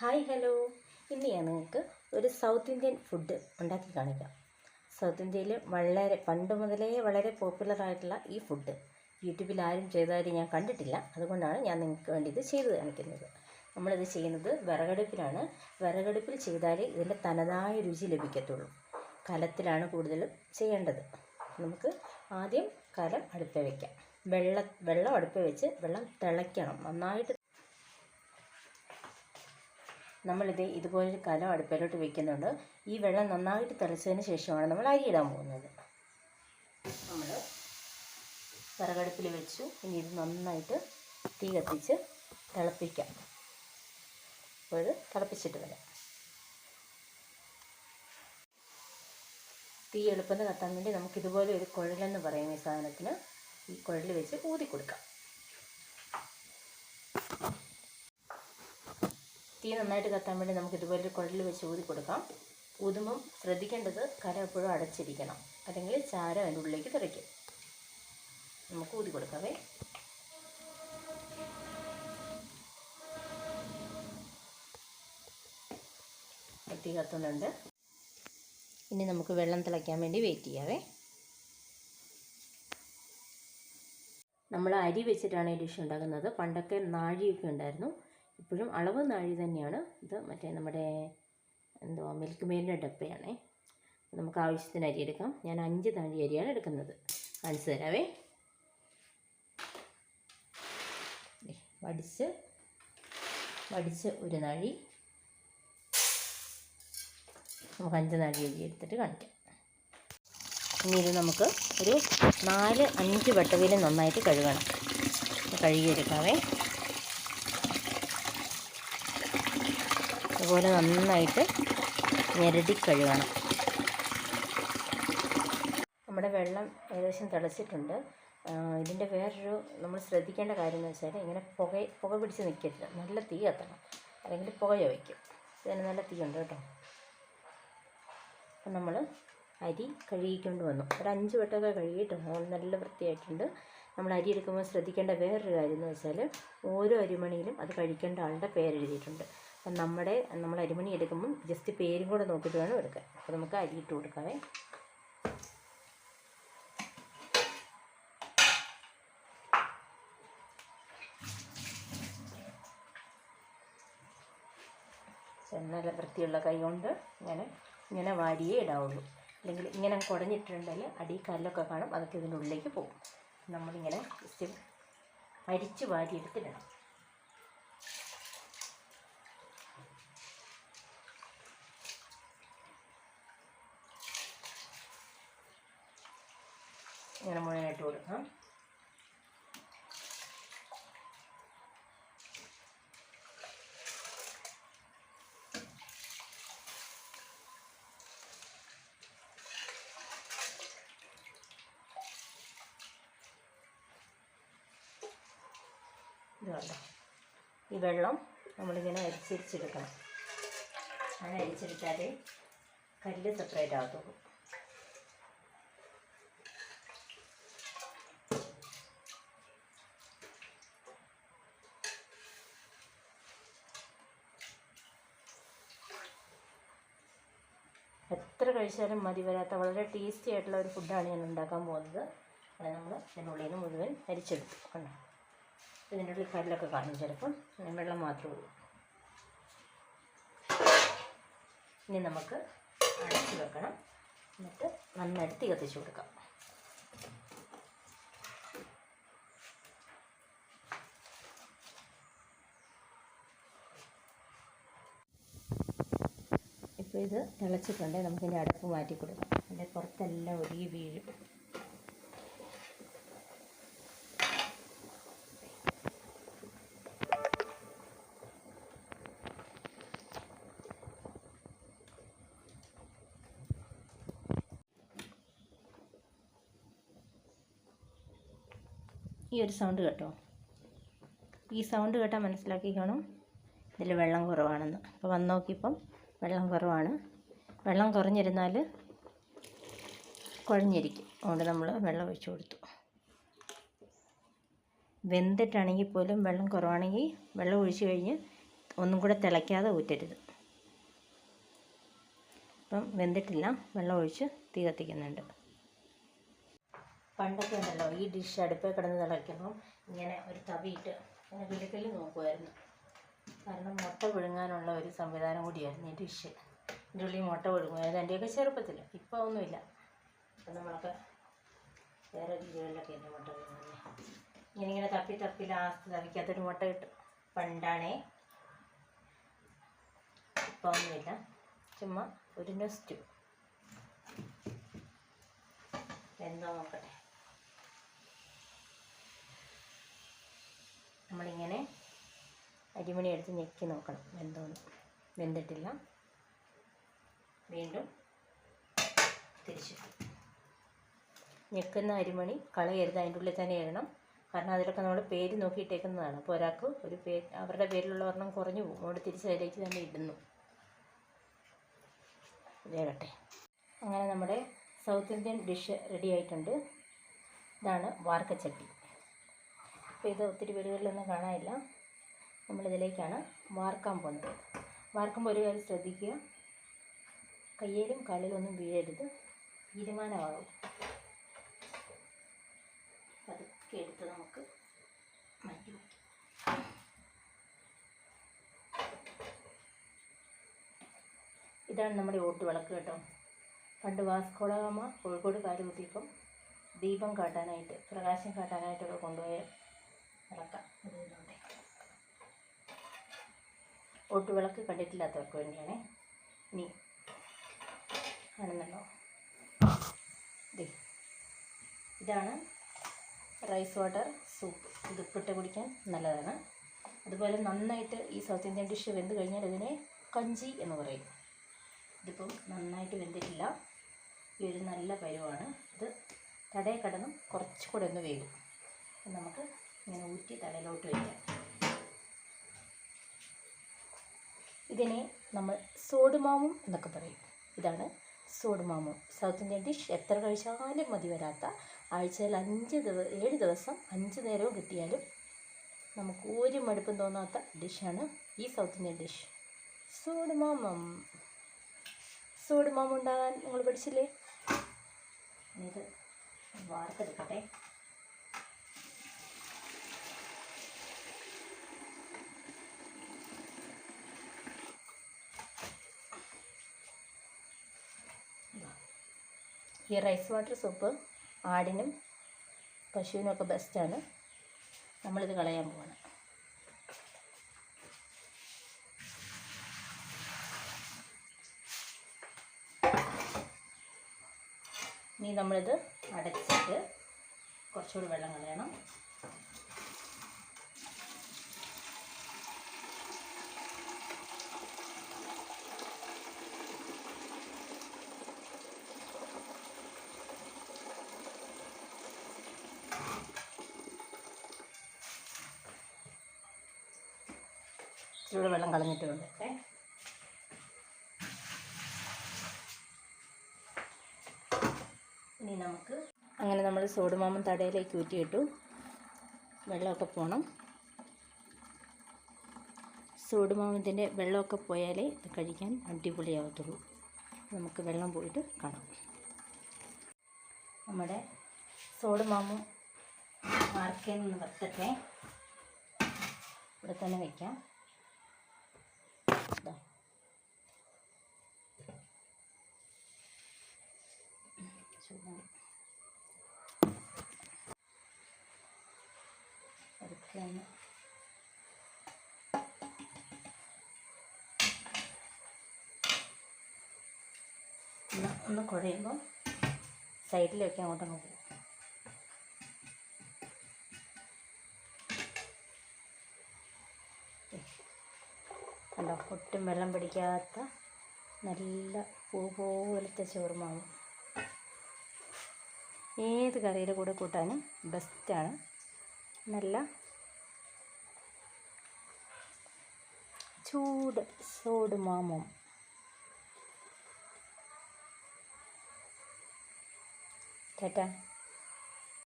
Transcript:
Hi hello. ഇന്ന് ഞാൻ നിങ്ങൾക്ക് ഒരു സൗത്ത് ഇന്ത്യൻ ഫുഡ് ഉണ്ടാക്കി കാണിക്കാം. സൗത്ത് ഇന്ത്യയിൽ വളരെ പണ്ട് മുതലേ വളരെ പോപ്പുലർ ആയിട്ടുള്ള ഈ ഫുഡ്. യൂട്യൂബിൽ ആരും ചെയ്തതായിട്ട് ഞാൻ കണ്ടിട്ടില്ല. അതുകൊണ്ടാണ് ഞാൻ നിങ്ങൾക്ക് വേണ്ടി ഇത് ചെയ്ത് കാണിക്കുന്നത്. നമ്മളിത് ചെയ്യുന്നത് വിറകടുപ്പിലാണ്. വിറകടുപ്പിൽ ചെയ്താലേ ഇതിന്റെ തനതായ രുചി ലഭിക്കത്തുള്ളൂ. കലത്തിലാണ് കൂടുതലും ചെയ്യേണ്ടത്. നമുക്ക് ആദ്യം കലം അടുപ്പ് വയ്ക്കാം വെള്ള വെള്ളം അടുപ്പ് വെച്ച് വെള്ളം തിളയ്ക്കണം. നന്നായിട്ട് നമ്മളിത് ഇതുപോലൊരു കലം അടുപ്പിലോട്ട് വെക്കുന്നുണ്ട്. ഈ വെള്ളം നന്നായിട്ട് തിളച്ചതിന് ശേഷമാണ് നമ്മൾ അരി ഇടാൻ പോകുന്നത്. നമ്മൾ വിറകടുപ്പിൽ വെച്ചു. ഇനി ഇത് നന്നായിട്ട് തീ കത്തിച്ച് തിളപ്പിക്കാം. അപ്പോൾ തിളപ്പിച്ചിട്ട് വരാം. തീ എളുപ്പം കത്താൻ വേണ്ടി നമുക്ക് ഇതുപോലെ ഒരു കുഴലെന്ന് പറയുന്ന ഈ സാധനത്തിന് ഈ കുഴൽ വെച്ച് ഊതി കൊടുക്കാം. തീ നന്നായിട്ട് കത്താൻ വേണ്ടി നമുക്ക് ഇതുപോലെ ഒരു കുഴലിൽ വെച്ച് ഊതി കൊടുക്കാം. ഊതുമ്പം ശ്രദ്ധിക്കേണ്ടത് കര എപ്പോഴും അടച്ചിരിക്കണം. അല്ലെങ്കിൽ ചാരം അതിന്റെ ഉള്ളിലേക്ക് തെറിക്കും. നമുക്ക് ഊതി കൊടുക്കാവേ. തീ കത്തുന്നുണ്ട്. ഇനി നമുക്ക് വെള്ളം തിളയ്ക്കാൻ വേണ്ടി വെയിറ്റ് ചെയ്യാവേ. നമ്മൾ അരി വെച്ചിട്ടാണ് ഈ ഡിഷ് ഉണ്ടാക്കുന്നത്. പണ്ടൊക്കെ നാഴിയൊക്കെ ഉണ്ടായിരുന്നു. ഇപ്പോഴും അളവ് നാഴി തന്നെയാണ്. ഇത് മറ്റേ നമ്മുടെ എന്തോ മിൽക്ക് മെയിലിന്റെ ഡപ്പയാണേ. നമുക്ക് ആവശ്യത്തിന് അരി എടുക്കാം. ഞാൻ അഞ്ച് നാഴി അരിയാണ് എടുക്കുന്നത്. കാണിച്ചു തരാവേ. വടിച്ച് വടിച്ച് ഒരു നാഴി. നമുക്ക് അഞ്ച് നാഴി അരി എടുത്തിട്ട് കാണിക്കാം. ഇനി ഇത് നമുക്ക് ഒരു നാല് അഞ്ച് വട്ടവിൽ നന്നായിട്ട് കഴുകണം. കഴുകിയെടുക്കാവേ. അതുപോലെ നന്നായിട്ട് ഞെരടി കഴുകണം. നമ്മുടെ വെള്ളം ഏകദേശം തിളച്ചിട്ടുണ്ട്. ഇതിന്റെ വേറൊരു നമ്മൾ ശ്രദ്ധിക്കേണ്ട കാര്യം എന്ന് വെച്ചാൽ ഇങ്ങനെ പുക പുക പിടിച്ച് നിൽക്കരുത്. നല്ല തീ കത്തണം. അല്ലെങ്കിൽ പുക ചോദിക്കും ഇതിന് നല്ല തീ ഉണ്ട് കേട്ടോ. അപ്പം നമ്മൾ അരി കഴുകിക്കൊണ്ട് വന്നു. ഒരു അഞ്ച് വട്ടമൊക്കെ കഴുകിയിട്ട് നല്ല വൃത്തിയായിട്ടുണ്ട്. നമ്മൾ അരി എടുക്കുമ്പോൾ ശ്രദ്ധിക്കേണ്ട വേറൊരു കാര്യം എന്ന് വെച്ചാൽ ഓരോ അരിമണിയിലും അത് കഴിക്കേണ്ട ആളുടെ പേരെഴുതിയിട്ടുണ്ട്. അപ്പം നമ്മുടെ നമ്മൾ അരിമണി എടുക്കുമ്പം ജസ്റ്റ് പേരും കൂടെ നോക്കിയിട്ട് വേണം എടുക്കാൻ. അപ്പോൾ നമുക്ക് അരി ഇട്ട് കൊടുക്കാവേ. നല്ല വൃത്തിയുള്ള കൈ കൊണ്ട് ഇങ്ങനെ ഇങ്ങനെ വാരിയേ ഇടാവുള്ളൂ. അല്ലെങ്കിൽ ഇങ്ങനെ കുടഞ്ഞിട്ടുണ്ടെങ്കിൽ അടി കല്ലൊക്കെ കാണും. അതൊക്കെ ഇതിന്റെ ഉള്ളിലേക്ക് പോകും. നമ്മളിങ്ങനെ ജസ്റ്റ് അരിച്ച് വാരിയെടുത്തിടണം. ഇങ്ങനെ മുഴുവനായിട്ട് കൊടുക്കാം. ഈ വെള്ളം നമ്മളിങ്ങനെ അരിച്ചരിച്ചെടുക്കണം. അങ്ങനെ അരിച്ചെടുത്താലേ കല്ല് സെപ്പറേറ്റ് ആകത്തുള്ളൂ. എത്ര കഴിച്ചാലും മതി വരാത്ത വളരെ ടേസ്റ്റി ആയിട്ടുള്ള ഒരു ഫുഡാണ് ഞാൻ ഉണ്ടാക്കാൻ പോകുന്നത്. അത് നമ്മൾ ഇതിനുള്ളിൽ നിന്ന് മുഴുവൻ അരിച്ചെടുത്തു കണ്ടോ? ഇതിന്റെ ഉള്ളിൽ കല്ലൊക്കെ കാണും ചിലപ്പം. വെള്ളം മാത്രമേ ഉള്ളൂ. ഇനി നമുക്ക് അടച്ചു വെക്കണം. എന്നിട്ട് നന്നായിട്ട് തീ കത്തിച്ച് കൊടുക്കാം. ഇപ്പോൾ ഇത് തിളച്ചിട്ടുണ്ട്. നമുക്കിന്റെ അടുപ്പ് മാറ്റി കൊടുക്കാം. അതിന്റെ പുറത്തെല്ലാം ഒഴുകി വീഴും. ഈ ഒരു സൗണ്ട് കേട്ടോ. ഈ സൗണ്ട് കേട്ടാൽ മനസ്സിലാക്കി ഇതിൽ വെള്ളം കുറവാണെന്ന്. അപ്പോൾ വന്ന് നോക്കിയപ്പം വെള്ളം കുറവാണ്. വെള്ളം കുറഞ്ഞിരുന്നാൽ കുഴഞ്ഞിരിക്കും. അതുകൊണ്ട് നമ്മൾ വെള്ളം ഒഴിച്ചു കൊടുത്തു. വെന്തിട്ടാണെങ്കിൽ പോലും വെള്ളം കുറവാണെങ്കിൽ വെള്ളം ഒഴിച്ചു കഴിഞ്ഞ് ഒന്നും കൂടെ തിളയ്ക്കാതെ ഊറ്റരുത്. അപ്പം വെന്തിട്ടില്ല. വെള്ളം ഒഴിച്ച് തീ കത്തിക്കുന്നുണ്ട്. പണ്ടൊക്കെ ഉണ്ടല്ലോ ഈ ഡിഷ് അടുപ്പിൽ കിടന്ന് തിളയ്ക്കുമ്പം ഇങ്ങനെ ഒരു തവിയിട്ട് ഇങ്ങനെ വിലക്കൽ നോക്കുമായിരുന്നു കാരണം മുട്ട പുഴുങ്ങാനുള്ള ഒരു സംവിധാനം കൂടിയായിരുന്നു ഈ ഡിഷ്. എന്റെ ഉള്ളിൽ മുട്ട പുഴുങ്ങുമായിരുന്നു എന്റെയൊക്കെ ചെറുപ്പത്തിൽ. ഇപ്പോൾ ഒന്നുമില്ല. അപ്പം നമ്മളൊക്കെ വേറെ രീതികളിലൊക്കെ എന്റെ മുട്ട പുഴുങ്ങുന്നത് ഇങ്ങനെ ഇങ്ങനെ തപ്പി തപ്പി ലാസ്റ്റ് തവിക്കാത്തൊരു മുട്ട കിട്ടും. പണ്ടാണേ. ഇപ്പോൾ ഒന്നുമില്ല. ചുമ്മാ ഒരു നെസ്റ്റു. എന്താ നോക്കട്ടെ? നമ്മളിങ്ങനെ അരിമണി എടുത്ത് ഞെക്കി നോക്കണം. വെന്തോന്ന്. വെന്തിട്ടില്ല. വീണ്ടും തിരിച്ചിട്ടു ഞെക്കുന്ന അരിമണി കളയരുത്. അതിന്റെ ഉള്ളിൽ തന്നെ ഇടണം. കാരണം അതിലൊക്കെ നമ്മൾ പേര് നോക്കിയിട്ടേക്കുന്നതാണ്. അപ്പോൾ ഒരാൾക്ക് ഒരു പേര് അവരുടെ പേരിലുള്ള ഒരെണ്ണം കുറഞ്ഞു പോകും. അതുകൊണ്ട് തിരിച്ച് അതിലേക്ക് തന്നെ ഇടുന്നു. വേകട്ടെ അങ്ങനെ നമ്മുടെ സൗത്ത് ഇന്ത്യൻ ഡിഷ് റെഡി ആയിട്ടുണ്ട്. ഇതാണ് വാർക്കച്ചട്ടി. അപ്പോൾ ഇത് ഒത്തിരി വീടുകളിലൊന്നും കാണാനില്ല. നമ്മളിതിലേക്കാണ് വാർക്കാൻ പോകുന്നത്. വാർക്കുമ്പോൾ ഒരു കാര്യം ശ്രദ്ധിക്കുക. കയ്യിലും കാലിലും ഒന്നും വീഴരുത്. തീരുമാനമാകും. പതുക്കെ എടുത്ത് നമുക്ക് മാറ്റി ഇതാണ് നമ്മുടെ ഓട്ട് വിളക്ക് കേട്ടോ. പണ്ട് വാസ്കോളാമ കോഴിക്കോട് കാൽ ദീപം കാട്ടാനായിട്ട് പ്രകാശം കാട്ടാനായിട്ടൊക്കെ കൊണ്ടുപോയ വിളക്കാം. ഇതിലൂടെ ഓട്ട് വിളക്ക് കണ്ടിട്ടില്ലാത്തവർക്ക് വേണ്ടിയാണ്. ഇനി കാണുന്നുണ്ടോ? ഇതാണ് റൈസ് വാട്ടർ സൂപ്പ്. ഇത് ഉപ്പിട്ട് കുടിക്കാൻ നല്ലതാണ്. അതുപോലെ നന്നായിട്ട് ഈ സൗത്ത് ഇന്ത്യൻ ഡിഷ് വെന്ത് കഴിഞ്ഞാൽ ഇതിനെ കഞ്ചി എന്ന് പറയും. ഇതിപ്പം നന്നായിട്ട് വെന്തിട്ടില്ല. ഈ ഒരു നല്ല പരുവാണ്. ഇത് തടയിൽ കിടന്നും കുറച്ചുകൂടെ ഒന്ന് വേകും നമുക്ക് ഇങ്ങനെ ഊറ്റി തടയിലോട്ട് വയ്ക്കാം. ഇതിനെ നമ്മൾ സോഡുമാമും എന്നൊക്കെ പറയും. ഇതാണ് സോഡുമാമും സൗത്ത് ഇന്ത്യൻ ഡിഷ് എത്ര കഴിച്ചാലും മതി വരാത്ത ആഴ്ചയിൽ അഞ്ച് ദിവസം ഏഴ് ദിവസം അഞ്ച് നേരവും കിട്ടിയാലും നമുക്ക് ഒരു മടുപ്പും തോന്നാത്ത ഡിഷാണ് ഈ സൗത്ത് ഇന്ത്യൻ ഡിഷ് സോഡുമാമം. സോഡുമാമം ഉണ്ടാകാൻ നിങ്ങൾ പഠിച്ചില്ലേ? ഇത് വാർത്തെടുക്കട്ടെ. ഈ റൈസ് വാട്ടർ സൂപ്പ് ആടിനും പശുവിനും ഒക്കെ ബെസ്റ്റാണ് നമ്മളിത് കളയാൻ പോവാണ്. ഇനി നമ്മളിത് അടച്ചിട്ട് കുറച്ചുകൂടി വെള്ളം കളയണം. ഇച്ചിരി വെള്ളം കളഞ്ഞിട്ട് കൊടുക്കട്ടെ ഇനി നമുക്ക് അങ്ങനെ നമ്മൾ സോഡുമാമൻ തടയിലേക്ക് ഊറ്റിയിട്ടു. വെള്ളമൊക്കെ പോകണം സോഡുമാമത്തിന്റെ വെള്ളമൊക്കെ പോയാലേ ഇത് കഴിക്കാൻ അടിപൊളിയാവത്തുള്ളൂ. നമുക്ക് വെള്ളം പോയിട്ട് കാണാം. നമ്മുടെ സോഡുമാമും മാർക്കേന്ന് വത്തട്ടെ ഇവിടെ തന്നെ വയ്ക്കാം ദാ. ചൂടായി പതുക്കെ ഒന്ന് ഒന്ന് ഒന്ന് കുഴയുമ്പം സൈഡിലേക്ക് അങ്ങോട്ടങ്ങ് പോകും. കണ്ടോ? ഒട്ടും വെള്ളം പിടിക്കാത്ത നല്ല പൂ പോലത്തെ ചോറുമാവും. ഏത് കറിയുടെ കൂടെ കൂട്ടാനും ബെസ്റ്റാണ്. നല്ല ചൂട് സോഡ് മാമം टाटा